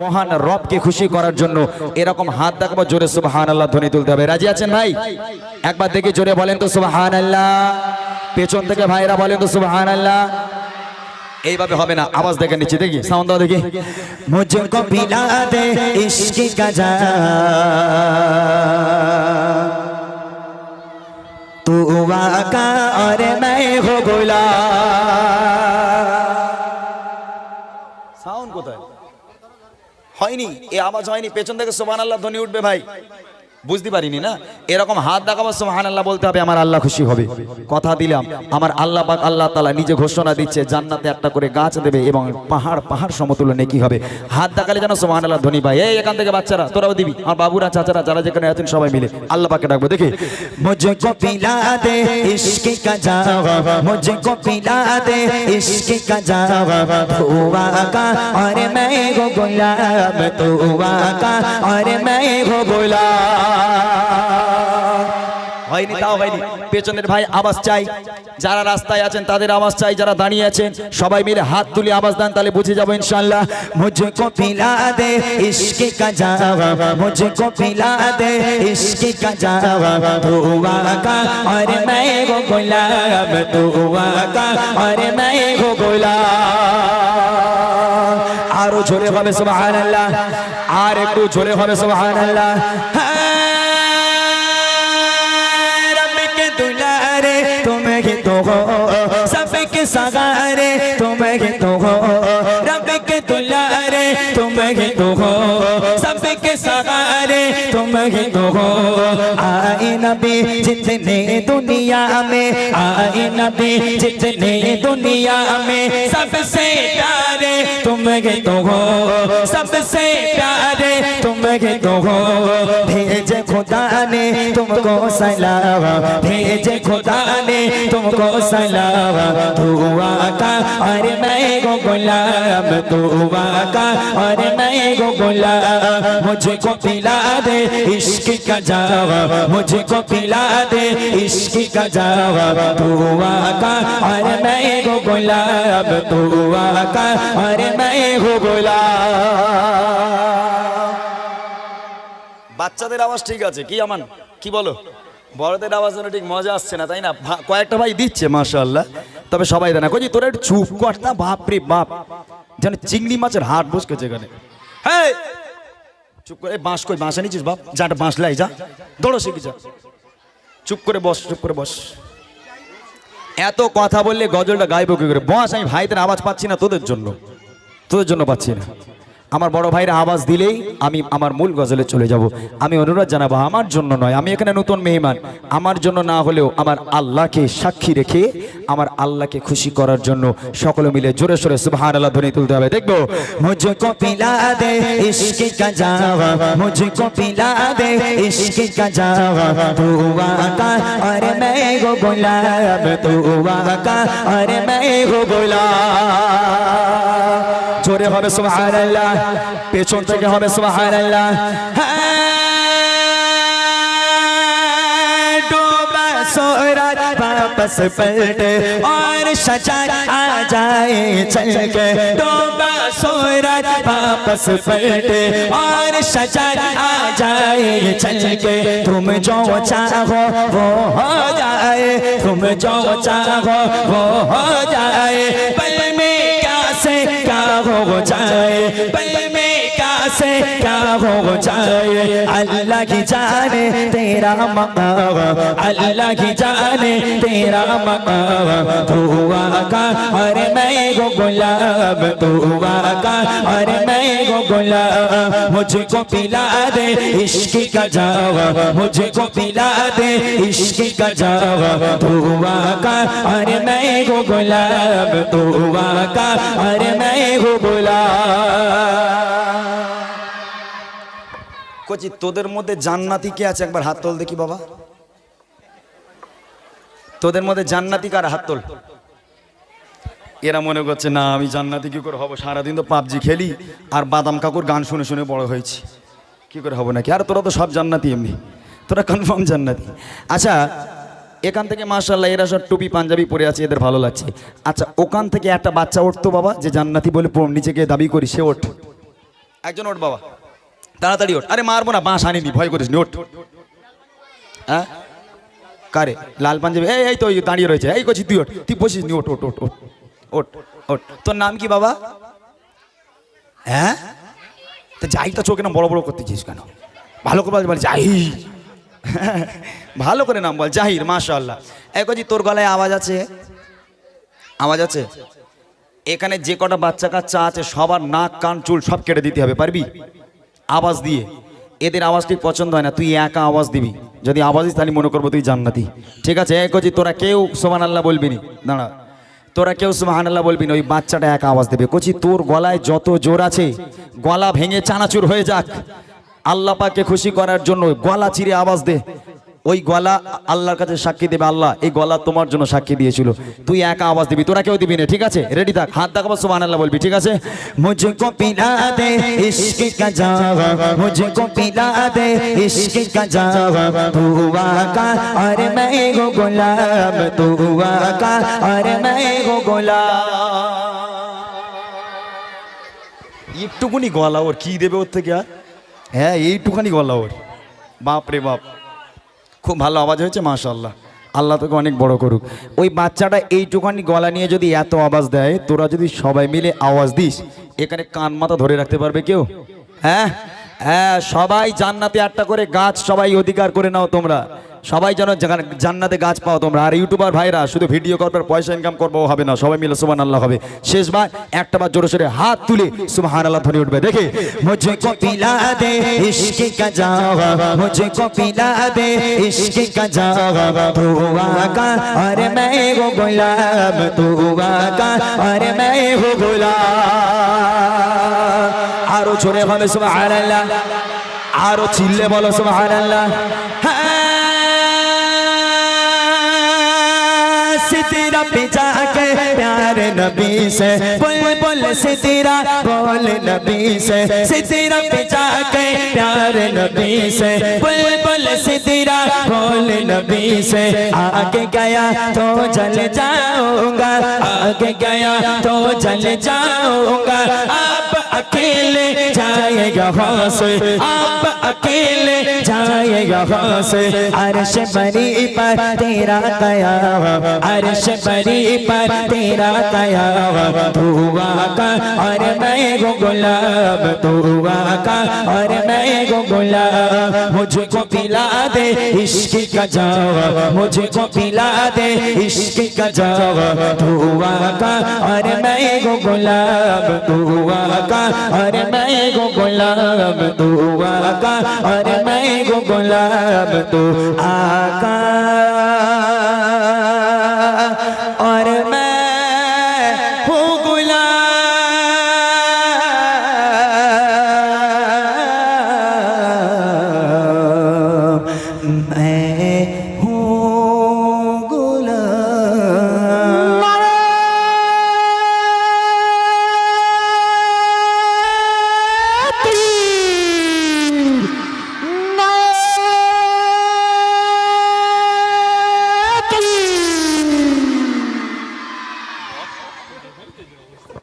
মহান রবকে খুশি করার জন্য এরকম হাত দেখব জোরে সুবাহান আল্লাহ ধ্বনি তুলতে হবে। রাজি আছেন ভাই? একবার দেখি জোরে বলেন তো সুবাহান আল্লাহ পেছন থেকে ভাইরা বলেন তো সুবাহান আল্লাহ এইভাবে হবে না, আওয়াজ দেখে নিচ্ছি, দেখি সামন্দা দাও দেখি। মুঝকো দে ইশকি तू वाका और मैं हो गोला সাউন্ড কোথায় হয়নি এ আওয়াজ হয়নি পেছন থেকে সোহান আল্লাহ ধ্বনি উঠবে ভাই বুঝতে পারিনি না? এরকম হাত দেখাবো সোহান আল্লাহ বলতে হবে, আমার আল্লাহ খুশি হবে। কথা দিলাম, আমার আল্লাহ পাক আল্লাহ তালা নিজে ঘোষণা দিচ্ছে, জান্নাতে একটা করে গাছ দেবে এবং পাহাড় পাহাড় সমতুল্য নেকি হবে। হাত দেখালে যেন সোহান আল্লাহ ধনী পায়। এই, এখান থেকে বাচ্চারা, তোরাও দিবি। আমার বাবুরা, চাচারা, যারা যেখানে আছেন, সবাই মিলে আল্লাহ পাকে ডাকবো। দেখি। মুঝে কো দে, ইশকে কা জাওয়া। মুঝে কো দে, ইশকে কা জাওয়া। তোবা কা আর मैं গো গোলাম তোবা কা আর मैं গো গোলাম হয়নি তাও হয়নি। পেছনের ভাই আওয়াজ চাই। যারা রাস্তায় আছেন তাদের আওয়াজ চাই। যারা দাঁড়িয়ে আছেন সবাই মিলে হাত তুলে আবাস দেন তাহলে বুঝে যাব ইনশাল্লাহ মুঝকো পিলা দে ইশকে কা যাওয়া। মুঝকো পিলা দে ইশকে কা যাওয়া। দুয়া কা আর मैं গো গোলাম দুয়া কা আর मैं গো গোলাম আরও জোরে হবে সুবহানাল্লাহ। আর একটু জোরে হবে সুবহানাল্লাহ। হ্যাঁ, ही तो हो रब के दुलारे तुम ही तो हो सबके सगारे तुम ही तो हो आए नबी जितने दुनिया में आए नबी जितने दुनिया में सबसे प्यारे तुम ही तो हो सबसे प्यारे तुम ही तो हो भेजे खुदा ने तुमको सलावा भेजे खुदा ने तुमको सलावा दुआ का और मैं गो गुलाम दुआ का और मैं गो गुलाम मुझको पिला दे इश्क का जावा मुझको पिला दे इश्क का जावा दुआ का और मैं गो गुलाम दुआ का और मैं गो गुलाम বাচ্চাদের আওয়াজ ঠিক আছে কি আমান কি বলো বড়দের আওয়াজ যেন ঠিক মজা আসছে না তাই না ভা- কয়েকটা ভাই দিচ্ছে মাশাআল্লাহ তবে সবাই দেয় না কই তোরা একটু চুপ কর না বাপ রে বাপ যেন চিংড়ি মাছের হাট বসকেছে এখানে হ্যাঁ চুপ করে বাঁশ কই, বাঁশ আনিছিস বাপ? যা একটা বাঁশ লাই, যা। দৌড়ো শিখি যা চুপ করে বস, চুপ করে বস। এত কথা বললে গজলটা গাইব কি করে? বস, আমি ভাইদের আওয়াজ পাচ্ছি না তোদের জন্য। তোদের জন্য পাচ্ছি না। আমার বড় ভাইয়ের আওয়াজ দিলেই আমি আমার মূল গজলে চলে যাব। আমি অনুরোধ জানাব, আমার জন্য নয়, আমি এখানে নতুন মেহমান। আমার জন্য না হলেও আমার আল্লাহকে সাক্ষী রেখে, আমার আল্লাহকে খুশি করার জন্য সকলে মিলে জোরে সোরে সুবহান আল্লাহ ধ্বনি তুলতে হবে। দেখব, মুঝকো জোরে হবে সুবহানাল্লাহ পেছন থেকে হবে সুবহানাল্লাহ হ্যাঁ, ডোবা सोरत वापस पलटे और सजा आ जाए चल के डोबा सोरत वापस पलटे और सजा आ जाए चल के तुम जो चाहो वो हो जाए तुम जो चाहो वो हो जाए पल में क्या से क्या हो जाए पल में क्या से क्या हो जाए अल्लाह की जाने तेरा मकाम अल्लाह की जाने तेरा मकाम दुआ का और मैं गो गुलाब दुआ का और मैं गो गुलाब मुझको पिला दे इश्क का जावा मुझको पिला दे इश्क का जावा दुआ का और मैं गो गुलाब दुआ का और मैं गो गुलाब কচি, তোদের মধ্যে জান্নাতি কে আছে? একবার হাত তোল দেখি বাবা। তোদের মধ্যে জান্নাতি কার? হাত তোল। এরা মনে করছে, না, আমি জান্নাতি কি করে হব? সারাদিন তো পাবজি খেলি আর বাদাম কাকুর গান শুনে শুনে বড় হয়েছি। কি করে হব নাকি? আর, তোরা তো সব জান্নাতি এমনি। তোরা কনফার্ম জান্নাতি। আচ্ছা এখান থেকে মাশাল্লাহ এরা সব টুপি পাঞ্জাবি পরে আছে, এদের ভালো লাগছে। আচ্ছা ওখান থেকে একটা বাচ্চা উঠতো বাবা, যে জান্নাতি বলে নিজেকে দাবি করি, সে ওঠ। একজন ওঠ বাবা। তাড়াতাড়ি ওঠ। আরে মারবো না বাঁশ আনিনি ভয় করিস নি ওঠ। হ্যাঁ? কারে? লাল পাঞ্জাবি? এই এই তো দাঁড়িয়ে রয়েছে। এই করছি তুই ওঠ। তুই বসিস নি ওঠ ওঠ ওঠ ওঠ। ওঠ ওঠ। তোর নাম কি বাবা? হ্যাঁ? তা তো চোখে না বড় বড় করতেছিস কেন? ভালো করে বল, জাহির। ভালো করে নাম বল জাহির মাশাল্লাহ এই কজি তোর গলায় আওয়াজ আছে? আওয়াজ আছে? এখানে যে কটা বাচ্চা কাচ্চা আছে সবার নাক কান চুল সব কেটে দিতে হবে পারবি? আওয়াজ দিয়ে। এদের আওয়াজ ঠিক পছন্দ হয় না, তুই একা আওয়াজ দিবি। যদি আওয়াজই তাহলে মনে করব তুই জান্নাতি। ঠিক আছে? এক কচি, তোরা কেউ সোমান আল্লাহ বলবি নি? দাঁড়া। তোরা কেউ সোমান আল্লাহ বলবি না? ওই বাচ্চাটা একা আওয়াজ দেবে। কচি, তোর গলায় যত জোর আছে, গলা ভেঙে চানাচুর হয়ে যাক। আল্লাহ পাকে খুশি করার জন্য গলা চিরে আওয়াজ দে। ওই গলা আল্লাহর কাছে সাক্ষী দেবে আল্লাহ এই গলা তোমার জন্য সাক্ষী দিয়েছিল। তুই একা আওয়াজ দিবি তোরা কেউ দিবি না ঠিক আছে? রেডি থাক হাত দেখাবো সুবাহ আল্লাহ বলবি ঠিক আছে? মুঝকো পিলা দে ইশক কা জাওয়া পিলা দে ইশক কা জাওয়া তু কা গো গোলাম কা গো গোলাম একটুকুনি গলা ওর কি দেবে ওর থেকে আর হ্যাঁ এইটুখানি গলা ওর। বাপ রে বাপ। খুব ভালো আওয়াজ হয়েছে মাশাল্লাহ আল্লাহ তোকে অনেক বড় করুক। ওই বাচ্চাটা এইটুখানি গলা নিয়ে যদি এত আওয়াজ দেয়, তোরা যদি সবাই মিলে আওয়াজ দিস, এখানে কান মাথা ধরে রাখতে পারবে কেউ? হ্যাঁ? হ্যাঁ সবাই জান্নাতে আটটা করে গাছ সবাই অধিকার করে নাও তোমরা। সবাই যেন জাগা- জান্নাতে গাছ পাও তোমরা আর ইউটিউবার ভাইরা শুধু ভিডিও করবার পয়সা ইনকাম করবো হবে না সবাই মিলে সুবান আল্লাহ হবে শেষবার একটা বার জোরে সোরে হাত তুলে সুবহান আল্লাহ ধরে উঠবে দেখে मुझको पिला दे इश्क का जावा मुझको पिला दे इश्क का जावा तू का और मैं गो गुलाम तू का और मैं गो गुलाम আরো জোরে হবে সুবহানাল্লাহ আরো চিল্লে বলো সুবহানাল্লাহ হ্যাঁ पे जाके प्यार नबी से बोल बोल सितरा बोल नबी से सितरा पे जाके प्यार नबी से बोल बोल सितरा बोल नबी से आगे गया तो जल जाऊंगा आगे गया तो जल जाऊंगा आप अकेले जाएगा वहाँ से। आप अकेले जाएगा वहाँ से। अर्श बरी पर तेरा कयावा अर्श बरी पर तेरा कयावा तू का और मैं गो गुलाब तू का और मैं गो गुलाब। मुझको पिला दे इश्क का जावा, मुझको पिला दे इश्क का जावा। तू का और मैं गो गुलाब तू का अरे मैं गो गुलाम तू आका अरे मैं गो गुलाम तू आका और